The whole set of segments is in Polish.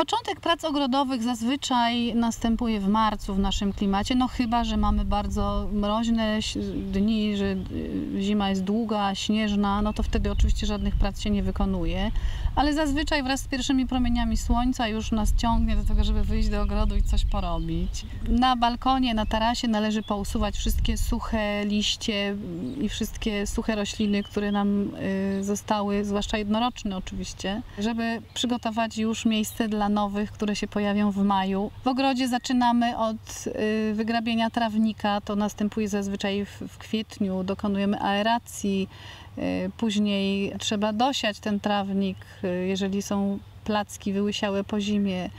Początek prac ogrodowych zazwyczaj następuje w marcu w naszym klimacie, no chyba, że mamy bardzo mroźne dni, że y, zima jest długa, śnieżna, no to wtedy oczywiście żadnych prac się nie wykonuje, ale zazwyczaj wraz z pierwszymi promieniami słońca już nas ciągnie do tego, żeby wyjść do ogrodu i coś porobić. Na balkonie, na tarasie należy pousuwać wszystkie suche liście i wszystkie suche rośliny, które nam y, zostały, zwłaszcza jednoroczne oczywiście, żeby przygotować już miejsce dla nowych, które się pojawią w maju. W ogrodzie zaczynamy od y, wygrabienia trawnika, to następuje zazwyczaj w, kwietniu, dokonujemy aeracji, y, później trzeba dosiać ten trawnik, y, jeżeli są placki wyłysiałe po zimie.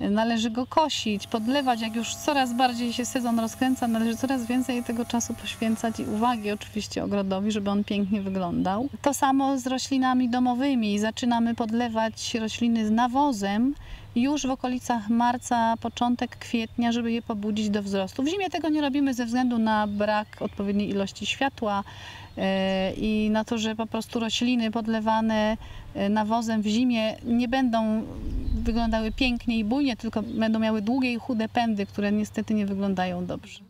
Należy go kosić, podlewać. Jak już coraz bardziej się sezon rozkręca, należy coraz więcej tego czasu poświęcać i uwagi oczywiście ogrodowi, żeby on pięknie wyglądał. To samo z roślinami domowymi. Zaczynamy podlewać rośliny z nawozem już w okolicach marca, początek kwietnia, żeby je pobudzić do wzrostu. W zimie tego nie robimy ze względu na brak odpowiedniej ilości światła e, i na to, że po prostu rośliny podlewane e, nawozem w zimie nie będą wyglądały pięknie i bujnie, tylko będą miały długie i chude pędy, które niestety nie wyglądają dobrze.